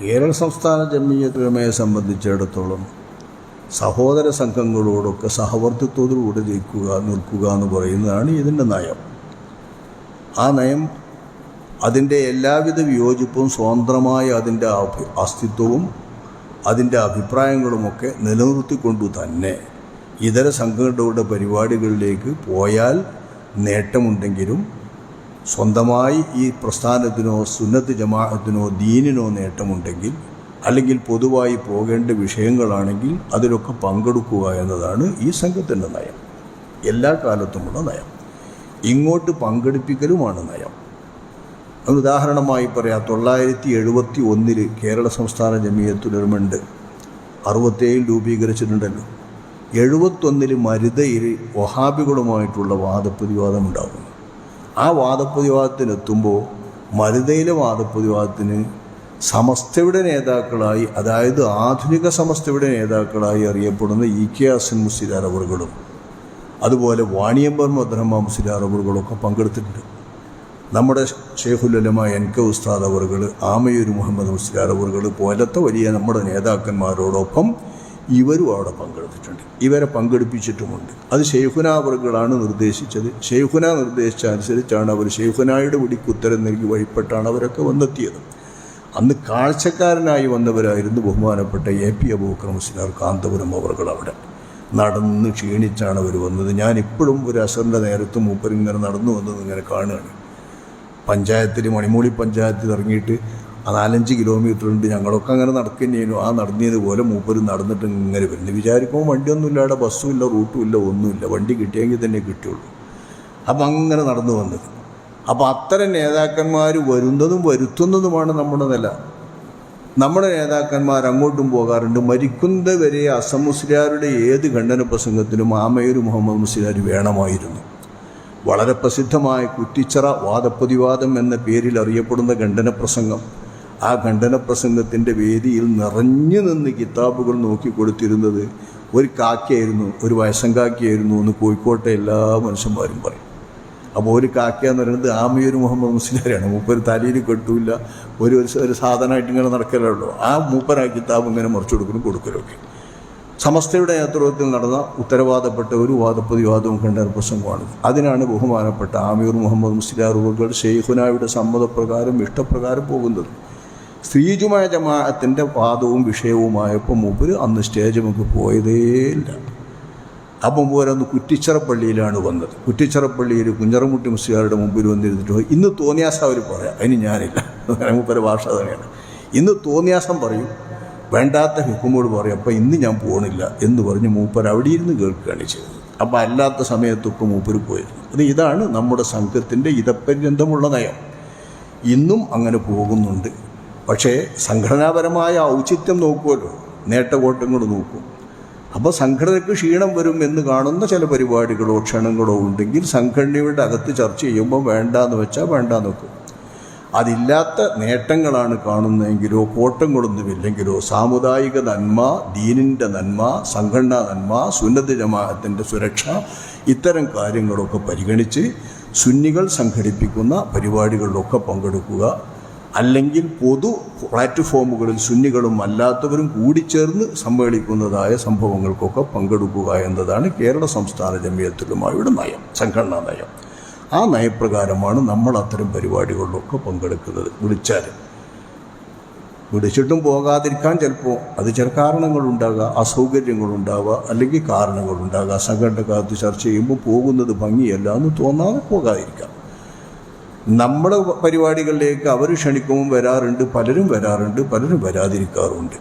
കേരള സംസ്ഥാന ജമീയത്തുലമയെ സംബന്ധിച്ചിടത്തോളം സഹോദര സംഘങ്ങളോടൊക്കെ സഹവർത്തിത്വത്തിലൂടെ നിൽക്കുക നിൽക്കുക എന്ന് പറയുന്നതാണ് ഇതിന്റെ നയം. ആ നയം അതിന്റെ എല്ലാവിധ വിയോജിപ്പും സ്വതന്ത്രമായ അതിന്റെ അസ്തിത്വവും അതിന്റെ അഭിപ്രായങ്ങളുമൊക്കെ നിലനിർത്തിക്കൊണ്ടു തന്നെ ഇതര സംഘങ്ങളുടെ പരിപാടികളിലേക്ക് പോയാൽ നേട്ടമുണ്ടെങ്കിലും സ്വന്തമായി ഈ പ്രസ്ഥാനത്തിനോ സുന്നത്ത് ജമാഅത്തിനോ ദീനിനോ നേട്ടമുണ്ടെങ്കിൽ അല്ലെങ്കിൽ പൊതുവായി പോകേണ്ട വിഷയങ്ങളാണെങ്കിൽ അതിലൊക്കെ പങ്കെടുക്കുക എന്നതാണ് ഈ സംഘത്തിന്റെ നയം. എല്ലാ കാലത്തുമുള്ള നയം. ഇങ്ങോട്ട് പങ്കെടുപ്പിക്കലുമാണ് നയം. അത് ഉദാഹരണമായി പറയാം. തൊള്ളായിരത്തി എഴുപത്തി ഒന്നിൽ കേരള സംസ്ഥാന ജമീയത്തുലർമുണ്ട് അറുപത്തേഴിൽ രൂപീകരിച്ചിട്ടുണ്ടല്ലോ. എഴുപത്തൊന്നിൽ മരുതയിൽ വഹാബികളുമായിട്ടുള്ള വാദപ്രതിവാദം ഉണ്ടാകുന്നു ആ വാദപ്രതിവാദത്തിനെത്തുമ്പോൾ മരുതയിലെ വാദപ്രതിവാദത്തിന് സമസ്തയുടെ നേതാക്കളായി അതായത് ആധുനിക സമസ്തയുടെ നേതാക്കളായി അറിയപ്പെടുന്ന ഇ കെ അസൻ മുസ്ലിയാർ അവറുകളും അതുപോലെ വാണിയമ്പർ മദ്രഹ്മ മുസ്ലിയാർ അവറുകളൊക്കെ പങ്കെടുത്തിട്ടുണ്ട്. നമ്മുടെ ഷെയ്ഖുലമ എൻ കെ ഉസ്താദ് അവറുകൾ ആമയൂർ മുഹമ്മദ് മുസ്ലിയാർ അവറുകൾ പോലത്തെ വലിയ നമ്മുടെ നേതാക്കന്മാരോടൊപ്പം ഇവരും അവിടെ പങ്കെടുത്തിട്ടുണ്ട്. ഇവരെ പങ്കെടുപ്പിച്ചിട്ടുമുണ്ട്. അത് ഷെയ്ഖുന വർഗുകളാണ് നിർദ്ദേശിച്ചത്. ഷെയ്ഖുന നിർദ്ദേശിച്ച അനുസരിച്ചാണ് അവർ ഷെയ്ഖുനായുടെ പിടിക്ക് ഉത്തരം നൽകി വഴിപ്പെട്ടാണ് അവരൊക്കെ വന്നെത്തിയത്. അന്ന് കാഴ്ചക്കാരനായി വന്നവരായിരുന്നു ബഹുമാനപ്പെട്ട എ പി അബൂക്കർ മുസ്ലിയാർ കാന്തപുരം അവർകൾ അവിടെ. നടന്ന് ക്ഷീണിച്ചാണ് അവർ വന്നത്. ഞാൻ ഇപ്പോഴും ഒരു അസറിന്റെ നേരത്ത് മൂപ്പരിങ്ങനെ നടന്നു വന്നത് ഇങ്ങനെ കാണുകയാണ്. പഞ്ചായത്തിൽ മണിമൂളി പഞ്ചായത്തിൽ ഇറങ്ങിയിട്ട് നാലഞ്ച് കിലോമീറ്റർ ഉണ്ട്. ഞങ്ങളൊക്കെ അങ്ങനെ നടക്കുന്നതിനും ആ നടന്നതുപോലെ മൂപ്പര് നടന്നിട്ട് ഇങ്ങനെ വരുന്നു വിചാരിക്കുമ്പോൾ വണ്ടിയൊന്നും ഇല്ലാതെ ബസ്സും ഇല്ല റൂട്ടും ഇല്ല ഒന്നുമില്ല. വണ്ടി കിട്ടിയെങ്കിൽ തന്നെ കിട്ടുള്ളൂ അപ്പം അങ്ങനെ നടന്നു വന്നത്. അപ്പോൾ അത്തരം നേതാക്കന്മാർ വരുന്നതും വരുത്തുന്നതുമാണ് നമ്മുടെ നില. നമ്മുടെ നേതാക്കന്മാർ അങ്ങോട്ടും പോകാറുണ്ട്. മരിക്കുന്നത് വരെ അസമുസ്ലിയാരുടെ ഏത് ഖണ്ഡന പ്രസംഗത്തിലും ആമയൂർ മുഹമ്മദ് മുസ്ലിയാർ വേണമായിരുന്നു. വളരെ പ്രസിദ്ധമായ കുറ്റിച്ചറ വാദപ്രതിവാദം എന്ന പേരിൽ അറിയപ്പെടുന്ന ഖണ്ഡന പ്രസംഗം. ആ ഖണ്ഡന പ്രസംഗത്തിന്റെ വേദിയിൽ നിറഞ്ഞു നിന്ന് കിതാബുകൾ നോക്കിക്കൊടുത്തിരുന്നത് ഒരു കാക്കയായിരുന്നു ഒരു വയസ്സം കാക്കയായിരുന്നു എന്ന് കോഴിക്കോട്ടെ എല്ലാ മനുഷ്യന്മാരും പറയും. അപ്പോൾ ഒരു കാക്ക എന്ന് പറയുന്നത് ആമിയൂർ മുഹമ്മദ് മുസ്ലിയാരാണ്. മൂപ്പർ തലയിൽ കെട്ടൂല. ഒരു ഒരു സാധനമായിട്ട് ഇങ്ങനെ നടക്കലുള്ളൂ ആ മൂപ്പർ ആ കിതാബ് ഇങ്ങനെ മറിച്ചു കൊടുക്കലും കൊടുക്കലൊക്കെ. സമസ്തയുടെ നേതൃത്വത്തിൽ നടന്ന ഉത്തരവാദപ്പെട്ട ഒരു വാദപ്രതിവാദവും കണ്ട പ്രസംഗമാണ് അതിനാണ് ബഹുമാനപ്പെട്ട ആമിയൂർ മുഹമ്മദ് മുസ്ലിയാറുകൾ ഷെയ്ഖുനായുടെ സമ്മതപ്രകാരം ഇഷ്ടപ്രകാരം പോകുന്നത്. സ്ത്രീജുമായ ജമാഅത്തിന്റെ വാദവും വിഷയവുമായപ്പോൾ മൂപ്പര് അന്ന് സ്റ്റേജ് നമുക്ക് പോയതേയില്ല അപ്പം ഓരോന്ന് കുറ്റിച്ചിറപ്പള്ളിയിലാണ് വന്നത്. കുറ്റിച്ചിറപ്പള്ളിയിൽ കുഞ്ഞറമുട്ടി മുസ്ലിയാരുടെ മുമ്പിൽ വന്നിരുന്നിട്ട് ഇന്ന് തോന്നിയാസം അവർ പറയാം അതിന് ഞാനില്ല. മൂപ്പര ഭാഷ തന്നെയാണ്. ഇന്ന് തോന്നിയാസം പറയും വേണ്ടാത്ത ഹുക്കുമോട് പറയും അപ്പം ഇന്ന് ഞാൻ പോകണില്ല എന്ന് പറഞ്ഞ് മൂപ്പർ അവിടെ ഇരുന്ന് കേൾക്കുകയാണ് ചെയ്തത്. അപ്പം അല്ലാത്ത സമയത്തൊക്കെ മൂപ്പർ പോയിരുന്നു. അത് ഇതാണ് നമ്മുടെ സംഘത്തിന്റെ ഇതപര്യന്തമുള്ള നയം. ഇന്നും അങ്ങനെ പോകുന്നുണ്ട്. പക്ഷേ സംഘടനാപരമായ ഔചിത്യം നോക്കുമല്ലോ നേട്ടകോട്ടങ്ങൾ നോക്കും. അപ്പോൾ സംഘടനയ്ക്ക് ക്ഷീണം വരും എന്ന് കാണുന്ന ചില പരിപാടികളോ ക്ഷണങ്ങളോ ഉണ്ടെങ്കിൽ സംഘടനയുടെ അകത്ത് ചർച്ച ചെയ്യുമ്പോൾ വേണ്ട വേണ്ടാന്ന് വെച്ചാൽ വേണ്ട നോക്കും അതില്ലാത്ത നേട്ടങ്ങളാണ് കാണുന്നതെങ്കിലോ കോട്ടങ്ങളൊന്നുമില്ലെങ്കിലോ സാമുദായിക നന്മ ദീനിന്റെ നന്മ സംഘടനാ നന്മ സുന്നത ജമാഅത്തിന്റെ സുരക്ഷ ഇത്തരം കാര്യങ്ങളൊക്കെ പരിഗണിച്ച് സുന്നികൾ സംഘടിപ്പിക്കുന്ന പരിപാടികളിലൊക്കെ പങ്കെടുക്കുക. അല്ലെങ്കിൽ പൊതു പ്ലാറ്റ്ഫോമുകളിൽ സുന്നികളും അല്ലാത്തവരും കൂടി ചേർന്ന് സമ്മേളിക്കുന്നതായ സംഭവങ്ങൾക്കൊക്കെ പങ്കെടുക്കുക എന്നതാണ് കേരള സംസ്ഥാന ജമിയത്തുലുമായുടെ നയം സംഘടനാ നയം. ആ നയപ്രകാരമാണ് നമ്മൾ അത്തരം പരിപാടികളിലൊക്കെ പങ്കെടുക്കുന്നത്. വിളിച്ചാൽ വിളിച്ചിട്ടും പോകാതിരിക്കാൻ ചിലപ്പോൾ അത് ചില കാരണങ്ങളുണ്ടാകുക അസൗകര്യങ്ങളുണ്ടാവുക അല്ലെങ്കിൽ കാരണങ്ങളുണ്ടാകുക സംഘടനക്കകത്ത് ചർച്ച ചെയ്യുമ്പോൾ പോകുന്നത് ഭംഗിയല്ല എന്ന് തോന്നാതെ പോകാതിരിക്കാം. നമ്മുടെ പരിപാടികളിലേക്ക് അവർ ക്ഷണിക്കുമ്പോൾ വരാറുണ്ട് പലരും വരാറുണ്ട് പലരും വരാതിരിക്കാറുണ്ട്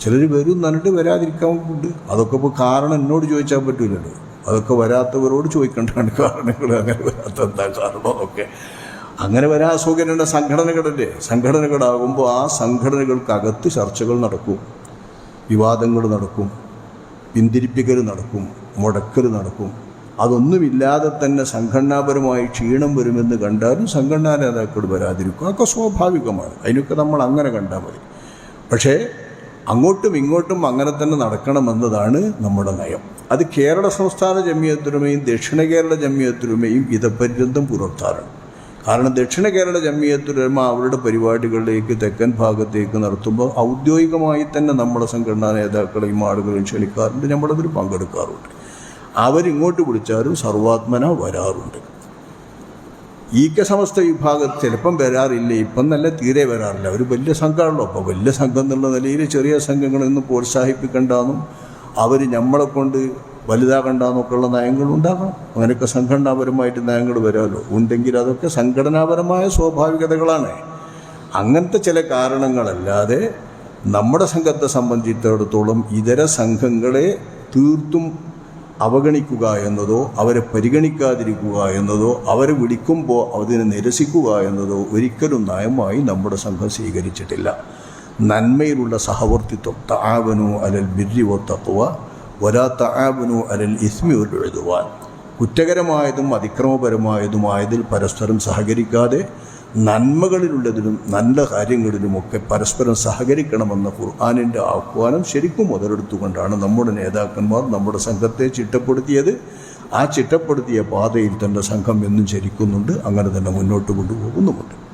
ചിലർ വരും എന്നിട്ട് വരാതിരിക്കാറുണ്ട് അതൊക്കെ ഇപ്പോൾ കാരണം എന്നോട് ചോദിച്ചാൽ പറ്റൂലല്ലോ. അതൊക്കെ വരാത്തവരോട് ചോദിക്കേണ്ടതാണ് കാരണങ്ങൾ. അങ്ങനെ വരാത്ത എന്താ കാരണമൊക്കെ അങ്ങനെ വരാൻ അസൗകര്യമുള്ള സംഘടനകളല്ലേ? സംഘടനകളാകുമ്പോൾ ആ സംഘടനകൾക്കകത്ത് ചർച്ചകൾ നടക്കും. വിവാദങ്ങൾ നടക്കും. പിന്തിരിപ്പിക്കൽ നടക്കും. മുടക്കൽ നടക്കും. അതൊന്നുമില്ലാതെ തന്നെ സംഘടനാപരമായി ക്ഷീണം വരുമെന്ന് കണ്ടാലും സംഘടനാ നേതാക്കൾ വരാതിരിക്കും. അതൊക്കെ സ്വാഭാവികമാണ്. അതിനൊക്കെ നമ്മൾ അങ്ങനെ കണ്ടാൽ മതി. പക്ഷേ അങ്ങോട്ടും ഇങ്ങോട്ടും അങ്ങനെ തന്നെ നടക്കണമെന്നതാണ് നമ്മുടെ നയം. അത് കേരള സംസ്ഥാന ജമ്മിയത്തുരുമയും ദക്ഷിണ കേരള ജമ്മിയത്തുരുമയും ഇതപര്യന്തം പുലർത്താറുണ്ട്. കാരണം ദക്ഷിണ കേരള ജമിയത്തുലമ അവരുടെ പരിപാടികളിലേക്ക് തെക്കൻ ഭാഗത്തേക്ക് നടത്തുമ്പോൾ ഔദ്യോഗികമായി തന്നെ നമ്മുടെ സംഘടനാ നേതാക്കളെയും ആളുകളെയും ക്ഷണിക്കാറുണ്ട്. നമ്മളതിൽ പങ്കെടുക്കാറുണ്ട്. അവരിങ്ങോട്ട് വിളിച്ചാലും സർവാത്മന വരാറുണ്ട്. ഈ കെ സമസ്ത വിഭാഗം ചിലപ്പം വരാറില്ല. ഇപ്പം നല്ല തീരെ വരാറില്ല. ഒരു വലിയ സംഘമാണല്ലോ. അപ്പോൾ വലിയ സംഘം എന്നുള്ള നിലയിൽ ചെറിയ സംഘങ്ങളൊന്നും പ്രോത്സാഹിപ്പിക്കണ്ടെന്നും അവർ നമ്മളെ കൊണ്ട് വലുതാകണ്ടെന്നൊക്കെയുള്ള നയങ്ങൾ ഉണ്ടാകണം അങ്ങനെയൊക്കെ സംഘടനാപരമായിട്ട് നയങ്ങൾ വരാമല്ലോ. ഉണ്ടെങ്കിൽ അതൊക്കെ സംഘടനാപരമായ സ്വാഭാവികതകളാണ്. അങ്ങനത്തെ ചില കാരണങ്ങളല്ലാതെ നമ്മുടെ സംഘത്തെ സംബന്ധിച്ചിടത്തോളം ഇതര സംഘങ്ങളെ തീർത്തും അവഗണിക്കുക എന്നതോ അവരെ പരിഗണിക്കാതിരിക്കുക എന്നതോ അവരെ വിളിക്കുമ്പോൾ അതിനെ നിരസിക്കുക എന്നതോ ഒരിക്കലും നയമായി നമ്മുടെ സംഘം സ്വീകരിച്ചിട്ടില്ല. നന്മയിലുള്ള സഹവർത്തിത്വം താവനു അലൽ ബിരി വ തത്വ വലാ താവനു അലൽ ഇസ്മി ഒരു എഴുതുവാൻ കുറ്റകരമായതും അതിക്രമപരമായതുമായതിൽ പരസ്പരം സഹകരിക്കാതെ നന്മകളിലുള്ളതിലും നല്ല കാര്യങ്ങളിലുമൊക്കെ പരസ്പരം സഹകരിക്കണമെന്ന ഖുർആാനിന്റെ ആഹ്വാനം ശരിക്കും മുതലെടുത്തുകൊണ്ടാണ് നമ്മുടെ നേതാക്കന്മാർ നമ്മുടെ സംഘത്തെ ചിട്ടപ്പെടുത്തിയത്. ആ ചിട്ടപ്പെടുത്തിയ പാതയിൽ തന്നെ സംഘം എന്നും ചരിക്കുന്നുണ്ട്. അങ്ങനെ തന്നെ മുന്നോട്ട് കൊണ്ടുപോകുന്നുമുണ്ട്.